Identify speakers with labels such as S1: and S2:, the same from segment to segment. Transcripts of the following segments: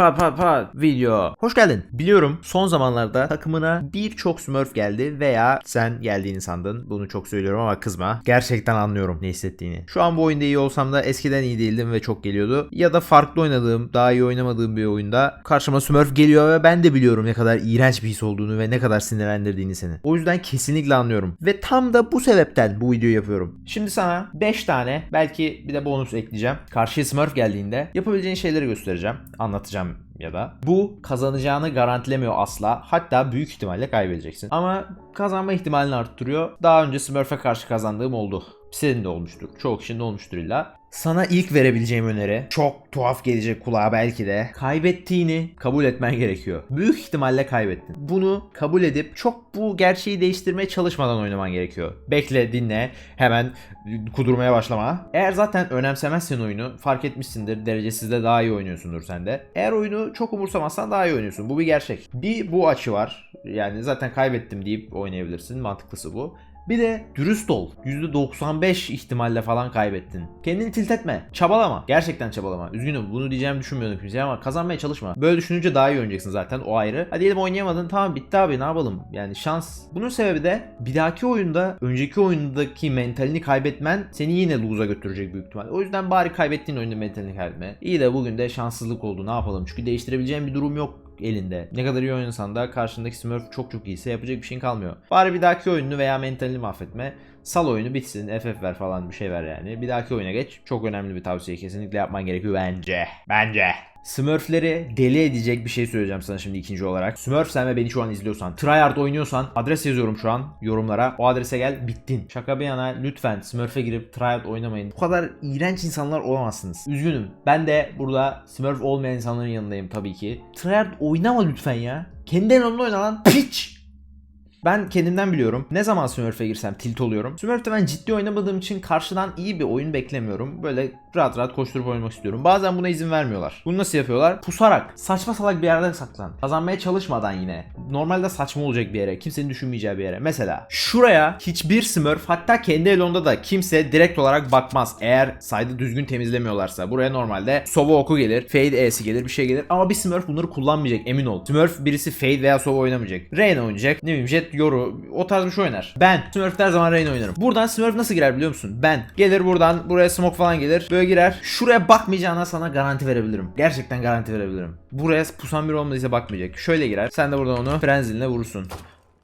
S1: pa pa pa video. Hoş geldin. Biliyorum son zamanlarda takımına birçok smurf geldi veya sen geldiğini sandın. Bunu çok söylüyorum ama kızma. Gerçekten anlıyorum ne hissettiğini. Şu an bu oyunda iyi olsam da eskiden iyi değildim ve çok geliyordu. Ya da farklı oynadığım, daha iyi oynamadığım bir oyunda karşıma smurf geliyor ve ben de biliyorum ne kadar iğrenç bir his olduğunu ve ne kadar sinirlendirdiğini seni. O yüzden kesinlikle anlıyorum. Ve tam da bu sebepten bu videoyu yapıyorum. Şimdi sana 5 tane belki bir de bonus ekleyeceğim. Karşıya smurf geldiğinde yapabileceğin şeyleri göstereceğim. Anlatacağım ya da. Bu kazanacağını garantilemiyor asla. Hatta büyük ihtimalle kaybedeceksin. Ama kazanma ihtimalini arttırıyor. Daha önce Smurf'e karşı kazandığım oldu. Senin de olmuştur. Çoğu kişinin de olmuştur illa. Sana ilk verebileceğim öneri çok tuhaf gelecek kulağa belki de. Kaybettiğini kabul etmen gerekiyor. Büyük ihtimalle kaybettin. Bunu kabul edip çok bu gerçeği değiştirmeye çalışmadan oynaman gerekiyor. Bekle, dinle, hemen kudurmaya başlama. Eğer zaten önemsemezsen oyunu fark etmişsindir. Derecesizde daha iyi oynuyorsundur sen de. Eğer oyunu çok umursamazsan daha iyi oynuyorsun. Bu bir gerçek. Bir bu açı var. Yani zaten kaybettim deyip oynayabilirsin. Mantıklısı bu. Bir de dürüst ol. %95 ihtimalle falan kaybettin. Kendini tilt etme. Çabalama. Gerçekten çabalama. Üzgünüm bunu diyeceğimi düşünmüyordum kimseye ama kazanmaya çalışma. Böyle düşününce daha iyi oynayacaksın zaten o ayrı. Hadi diyelim oynayamadın tamam bitti abi ne yapalım. Yani şans. Bunun sebebi de bir dahaki oyunda önceki oyundaki mentalini kaybetmen seni yine lose'a götürecek büyük ihtimal. O yüzden bari kaybettiğin oyunda mentalini kaybetme. İyi de bugün de şanssızlık oldu ne yapalım. Çünkü değiştirebileceğin bir durum yok elinde. Ne kadar iyi oynasan da karşındaki Smurf çok çok iyiyse yapacak bir şeyin kalmıyor. Bari bir dahaki oyununu veya mentalini mahvetme. Sal oyunu bitsin. FF ver falan bir şey ver yani. Bir dahaki oyuna geç. Çok önemli bir tavsiye. Kesinlikle yapman gerekiyor bence. Bence. Smurfleri deli edecek bir şey söyleyeceğim sana şimdi ikinci olarak. Smurf sen ve beni şu an izliyorsan, tryhard oynuyorsan adres yazıyorum şu an yorumlara. O adrese gel bittin. Şaka bir yana lütfen Smurf'e girip tryhard oynamayın. Bu kadar iğrenç insanlar olamazsınız. Üzgünüm. Ben de burada Smurf olmayan insanların yanındayım tabii ki. Tryhard oynama lütfen ya. Kendi elinde oyna lan. Piç. Ben kendimden biliyorum. Ne zaman Smurf'e girsem tilt oluyorum. Smurf'te ben ciddi oynamadığım için karşıdan iyi bir oyun beklemiyorum. Böyle rahat rahat koşturup oynamak istiyorum. Bazen buna izin vermiyorlar. Bunu nasıl yapıyorlar? Pusarak. Saçma salak bir yerde saklan. Kazanmaya çalışmadan yine. Normalde saçma olacak bir yere. Kimsenin düşünmeyeceği bir yere. Mesela şuraya hiçbir Smurf hatta kendi elonda da kimse direkt olarak bakmaz. Eğer saydı düzgün temizlemiyorlarsa. Buraya normalde Sova oku gelir. Fade E'si gelir bir şey gelir. Ama bir Smurf bunları kullanmayacak emin ol. Smurf birisi Fade veya Sova oynamayacak. Reyna oynayacak. Ne bileyim Jet Yoru o tarz bir şey oynar. Ben Smurf zaman Reyna oynarım. Buradan Smurf nasıl girer biliyor musun? Ben. Gelir buradan buraya smoke falan gelir. Böyle girer. Şuraya bakmayacağına sana garanti verebilirim. Gerçekten garanti verebilirim. Buraya pusan bir olmadıysa bakmayacak. Şöyle girer. Sen de buradan onu frenzinle vurursun.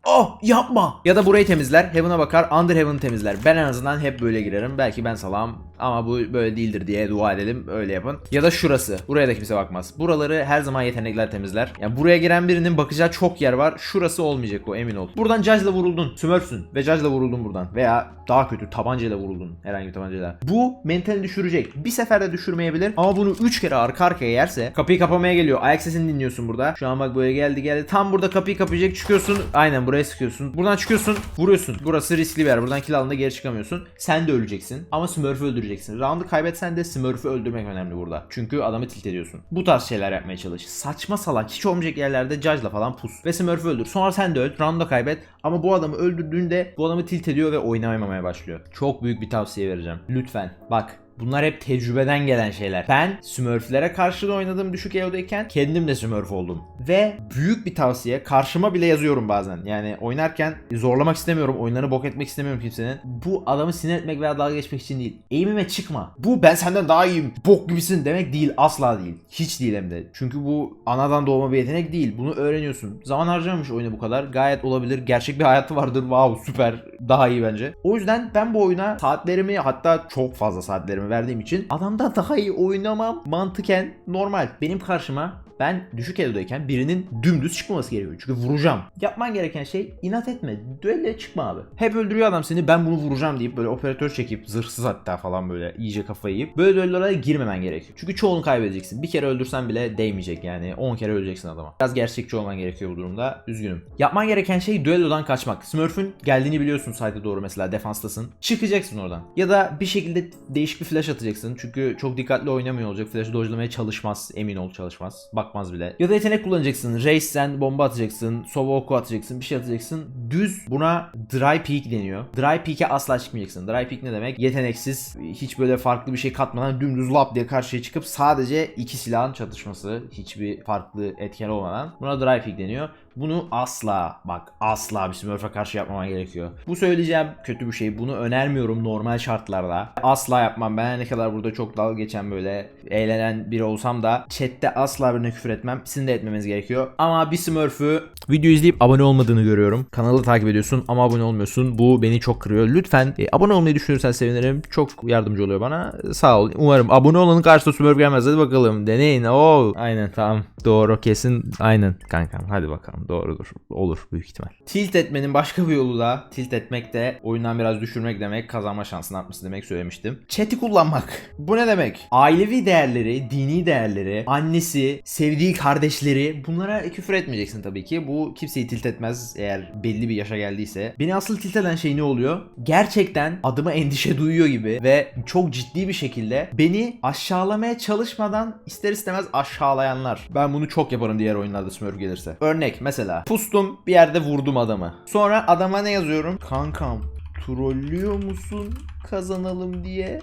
S1: Oh yapma. Ya da burayı temizler. Heaven'a bakar. Under Heaven'ı temizler. Ben en azından hep böyle girerim. Belki ben salam ama bu böyle değildir diye dua edelim. Öyle yapın. Ya da şurası. Buraya da kimse bakmaz. Buraları her zaman yetenekler temizler. Yani buraya giren birinin bakacağı çok yer var. Şurası olmayacak o emin ol. Buradan Judge'la vuruldun. Smurfsün. Ve Judge'la vuruldun buradan. Veya daha kötü tabancayla vuruldun. Herhangi bir tabancayla. Bu mentalini düşürecek. Bir seferde düşürmeyebilir. Ama bunu 3 kere arka arkaya yerse kapıyı kapamaya geliyor. Ayak sesini dinliyorsun burada. Şu an bak böyle geldi geldi. Tam burada kapıyı kapayacak çıkıyorsun. Aynen buraya sıkıyorsun. Buradan çıkıyorsun. Vuruyorsun. Burası riskli bir yer. Buradan kill alında geri çıkamıyorsun. Sen de öleceksin. Ama Smurf'ü öldüreceksin. Round'u kaybetsen de Smurf'ü öldürmek önemli burada. Çünkü adamı tilt ediyorsun. Bu tarz şeyler yapmaya çalış. Saçma salak hiç olmayacak yerlerde Judge'la falan pus. Ve Smurf'ü öldür. Sonra sen de öl. Round'u kaybet. Ama bu adamı öldürdüğünde bu adamı tilt ediyor ve oynamamaya başlıyor. Çok büyük bir tavsiye vereceğim. Lütfen. Bak Bunlar hep tecrübeden gelen şeyler. Ben Smurf'lere karşı da oynadığım düşük eldeyken kendim de Smurf oldum. Ve büyük bir tavsiye karşıma bile yazıyorum bazen. Yani oynarken zorlamak istemiyorum. Oyunlarını bok etmek istemiyorum kimsenin. Bu adamı sinir etmek veya dalga geçmek için değil. Eğimime çıkma. Bu ben senden daha iyiyim. Bok gibisin demek değil. Asla değil. Hiç değil hem de. Çünkü bu anadan doğma bir yetenek değil. Bunu öğreniyorsun. Zaman harcamamış oyunu bu kadar. Gayet olabilir. Gerçek bir hayatı vardır. Wow süper. Daha iyi bence. O yüzden ben bu oyuna saatlerimi hatta çok fazla saatlerimi verdiğim için adamdan daha iyi oynamam mantıken normal. Benim karşıma ben düşük eldeyken birinin dümdüz çıkmaması gerekiyor. Çünkü vuracağım. Yapman gereken şey inat etme. Düelle çıkma abi. Hep öldürüyor adam seni ben bunu vuracağım deyip böyle operatör çekip zırhsız hatta falan böyle iyice kafayı yiyip böyle düellolara girmemen gerekiyor. Çünkü çoğunu kaybedeceksin. Bir kere öldürsen bile değmeyecek yani. 10 kere öleceksin adama. Biraz gerçekçi olman gerekiyor bu durumda. Üzgünüm. Yapman gereken şey düellodan kaçmak. Smurf'ün geldiğini biliyorsun site'e doğru mesela defanstasın. Çıkacaksın oradan. Ya da bir şekilde değişik bir flash atacaksın. Çünkü çok dikkatli oynamıyor olacak. Flash'ı dojlamaya çalışmaz. Emin ol çalışmaz. Bak bakmaz bile. Ya da yetenek kullanacaksın. Reis sen bomba atacaksın. Sova oku atacaksın. Bir şey atacaksın. Düz buna dry peek deniyor. Dry peek'e asla çıkmayacaksın. Dry peek ne demek? Yeteneksiz. Hiç böyle farklı bir şey katmadan dümdüz lap diye karşıya çıkıp sadece iki silahın çatışması. Hiçbir farklı etken olmadan. Buna dry peek deniyor. Bunu asla bak asla bir Smurf'e karşı yapmaman gerekiyor. Bu söyleyeceğim kötü bir şey. Bunu önermiyorum normal şartlarda. Asla yapmam. Ben ne kadar burada çok dalga geçen böyle eğlenen biri olsam da chatte asla birine küfür etmem. Sizin de etmemeniz gerekiyor. Ama bir Smurf'ü video izleyip abone olmadığını görüyorum. Kanalı takip ediyorsun ama abone olmuyorsun. Bu beni çok kırıyor. Lütfen e, abone olmayı düşünürsen sevinirim. Çok yardımcı oluyor bana. Sağ ol. Umarım abone olanın karşısında Smurf gelmez. Hadi bakalım. Deneyin. Oo. Aynen tamam. Doğru kesin. Aynen kankam. Hadi bakalım. Doğrudur. Olur büyük ihtimal. Tilt etmenin başka bir yolu da tilt etmek de oyundan biraz düşürmek demek. Kazanma şansını artması demek söylemiştim. Chat'i kullanmak. Bu ne demek? Ailevi değerleri, dini değerleri, annesi, sevdiği kardeşleri bunlara küfür etmeyeceksin tabii ki. Bu kimseyi tilt etmez eğer belli bir yaşa geldiyse. Beni asıl tilt eden şey ne oluyor? Gerçekten adıma endişe duyuyor gibi ve çok ciddi bir şekilde beni aşağılamaya çalışmadan ister istemez aşağılayanlar. Ben bunu çok yaparım diğer oyunlarda Smurf gelirse. Örnek mesela pustum bir yerde vurdum adamı. Sonra adama ne yazıyorum? Kankam trollüyor musun kazanalım diye?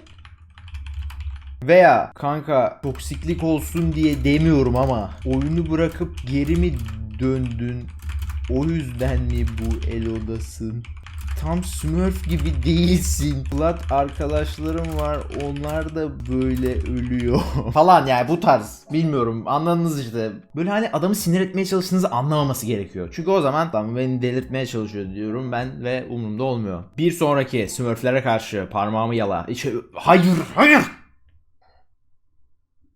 S1: Veya kanka toksiklik olsun diye demiyorum ama oyunu bırakıp geri mi döndün? O yüzden mi bu elodasın? Tam Smurf gibi değilsin. Plat arkadaşlarım var onlar da böyle ölüyor. Falan yani bu tarz. Bilmiyorum anladınız işte. Böyle hani adamı sinir etmeye çalıştığınızı anlamaması gerekiyor. Çünkü o zaman adam beni delirtmeye çalışıyor diyorum ben ve umurumda olmuyor. Bir sonraki Smurflere karşı parmağımı yala. Hiç, hayır hayır.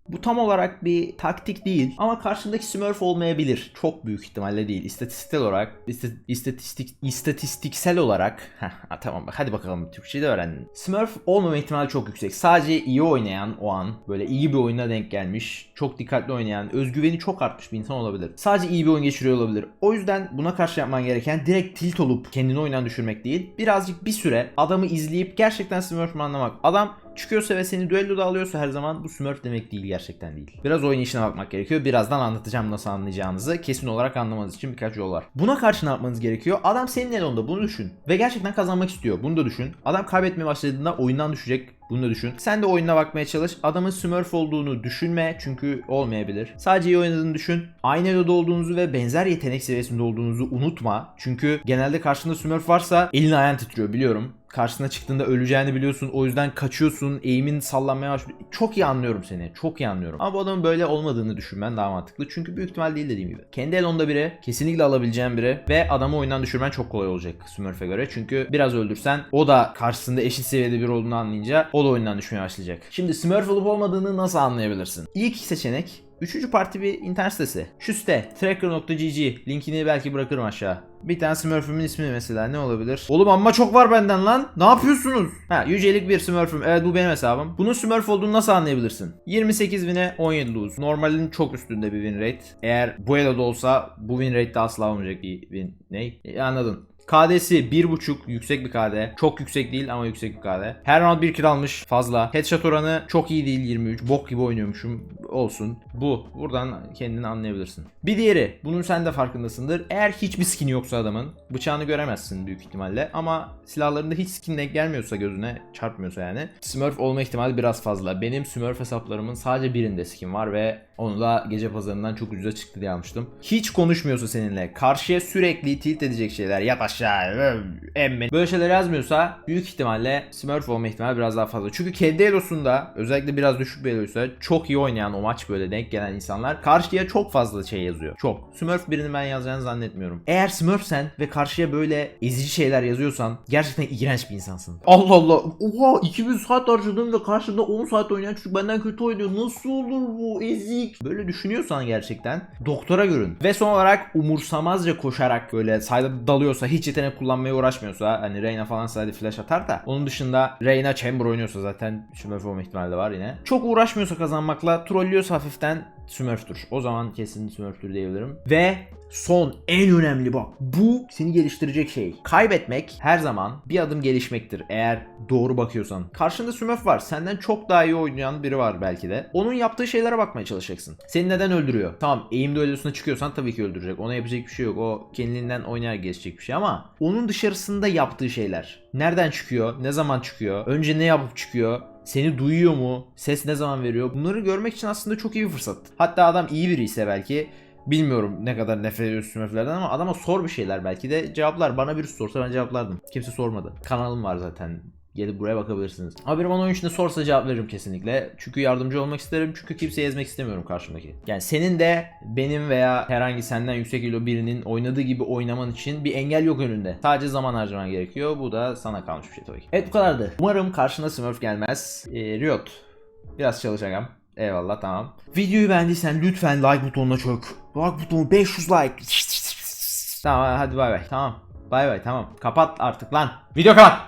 S1: Bu tam olarak bir taktik değil ama karşındaki Smurf olmayabilir. Çok büyük ihtimalle değil. İstatistiksel olarak, ista- istatistik istatistiksel olarak. Heh, tamam bak hadi bakalım Türkçeyi de öğrendin. Smurf olmama ihtimali çok yüksek. Sadece iyi oynayan o an, böyle iyi bir oyuna denk gelmiş, çok dikkatli oynayan, özgüveni çok artmış bir insan olabilir. Sadece iyi bir oyun geçiriyor olabilir. O yüzden buna karşı yapman gereken direkt tilt olup kendini oyundan düşürmek değil. Birazcık bir süre adamı izleyip gerçekten Smurf anlamak. Adam çıkıyorsa ve seni düelloda alıyorsa her zaman bu Smurf demek değil gerçekten değil. Biraz işine bakmak gerekiyor. Birazdan anlatacağım nasıl anlayacağınızı. Kesin olarak anlamanız için birkaç yol var. Buna karşı ne yapmanız gerekiyor? Adam senin elinde bunu düşün. Ve gerçekten kazanmak istiyor. Bunu da düşün. Adam kaybetmeye başladığında oyundan düşecek. Bunu da düşün. Sen de oyununa bakmaya çalış. Adamın Smurf olduğunu düşünme çünkü olmayabilir. Sadece iyi oynadığını düşün. Aynı eloda olduğunuzu ve benzer yetenek seviyesinde olduğunuzu unutma. Çünkü genelde karşında Smurf varsa elin ayağın titriyor biliyorum. Karşısına çıktığında öleceğini biliyorsun. O yüzden kaçıyorsun. Eğimin sallanmaya başlıyor. Çok iyi anlıyorum seni. Çok iyi anlıyorum. Ama bu adamın böyle olmadığını düşünmen daha mantıklı. Çünkü büyük ihtimal değil dediğim gibi. Kendi elonda biri. Kesinlikle alabileceğin biri. Ve adamı oyundan düşürmen çok kolay olacak Smurf'e göre. Çünkü biraz öldürsen o da karşısında eşit seviyede biri olduğunu anlayınca da oyundan düşmeye başlayacak. Şimdi Smurf olup olmadığını nasıl anlayabilirsin? İlk seçenek Üçüncü parti bir internet sitesi. Şu site tracker.gg linkini belki bırakırım aşağı. Bir tane Smurf'ümün ismi mesela ne olabilir? Oğlum amma çok var benden lan. Ne yapıyorsunuz? Ha yücelik bir Smurf'üm. Evet bu benim hesabım. Bunun Smurf olduğunu nasıl anlayabilirsin? 28 win'e 17 lose. Normalin çok üstünde bir win rate. Eğer bu eloda olsa bu win rate de asla olmayacak bir win. Ne? E, anladın. KD'si 1.5 yüksek bir KD. Çok yüksek değil ama yüksek bir KD. Her round 1 kill almış fazla. Headshot oranı çok iyi değil 23. Bok gibi oynuyormuşum. Olsun. Bu. Buradan kendini anlayabilirsin. Bir diğeri. Bunun sen de farkındasındır. Eğer hiçbir skin yoksa adamın bıçağını göremezsin büyük ihtimalle. Ama silahlarında hiç skin denk gelmiyorsa gözüne çarpmıyorsa yani. Smurf olma ihtimali biraz fazla. Benim Smurf hesaplarımın sadece birinde skin var ve onu da gece pazarından çok ucuza çıktı diye almıştım. Hiç konuşmuyorsa seninle. Karşıya sürekli tilt edecek şeyler. Yat aşağı. Emme. Böyle şeyler yazmıyorsa büyük ihtimalle Smurf olma ihtimali biraz daha fazla. Çünkü kendi elosunda özellikle biraz düşük bir eloysa çok iyi oynayan o maç böyle denk gelen insanlar karşıya çok fazla şey yazıyor. Çok. Smurf birini ben yazacağını zannetmiyorum. Eğer Smurfsen ve karşıya böyle ezici şeyler yazıyorsan gerçekten iğrenç bir insansın. Allah Allah. Oha 2000 saat harcadım ve karşımda 10 saat oynayan çocuk benden kötü oynuyor. Nasıl olur bu ezik? Böyle düşünüyorsan gerçekten doktora görün. Ve son olarak umursamazca koşarak böyle sayda dalıyorsa hiç yetenek kullanmaya uğraşmıyorsa hani Reyna falan sadece flash atar da onun dışında Reyna Chamber oynuyorsa zaten olma ihtimali de var yine. Çok uğraşmıyorsa kazanmakla trollüyorsa hafiften Smurf'tür. O zaman kesin Smurf'tür diyebilirim. Ve son en önemli bak. Bu seni geliştirecek şey. Kaybetmek her zaman bir adım gelişmektir eğer doğru bakıyorsan. Karşında Smurf var. Senden çok daha iyi oynayan biri var belki de. Onun yaptığı şeylere bakmaya çalışacaksın. Seni neden öldürüyor? Tamam eğim düellosuna çıkıyorsan tabii ki öldürecek. Ona yapacak bir şey yok. O kendinden oynayarak geçecek bir şey ama onun dışarısında yaptığı şeyler. Nereden çıkıyor? Ne zaman çıkıyor? Önce ne yapıp çıkıyor? Seni duyuyor mu? Ses ne zaman veriyor? Bunları görmek için aslında çok iyi bir fırsat. Hatta adam iyi biri ise belki Bilmiyorum ne kadar nefret ediyorsun Smurf'lerden ama adama sor bir şeyler belki de cevaplar. Bana birisi sorsa ben cevaplardım. Kimse sormadı. Kanalım var zaten. Gelip buraya bakabilirsiniz. Ama biri bana oyun içinde sorsa cevap veririm kesinlikle. Çünkü yardımcı olmak isterim. Çünkü kimseyi ezmek istemiyorum karşımdaki. Yani senin de benim veya herhangi senden yüksek ilo birinin oynadığı gibi oynaman için bir engel yok önünde. Sadece zaman harcaman gerekiyor. Bu da sana kalmış bir şey tabii ki. Evet bu kadardı. Umarım karşına Smurf gelmez. Ee, Riot. Biraz çalışacağım. Eyvallah tamam. Videoyu beğendiysen lütfen like butonuna çök. Like butonu 500 like. Tamam hadi bay bay. Tamam. Bay bay tamam. Kapat artık lan. Video kapat.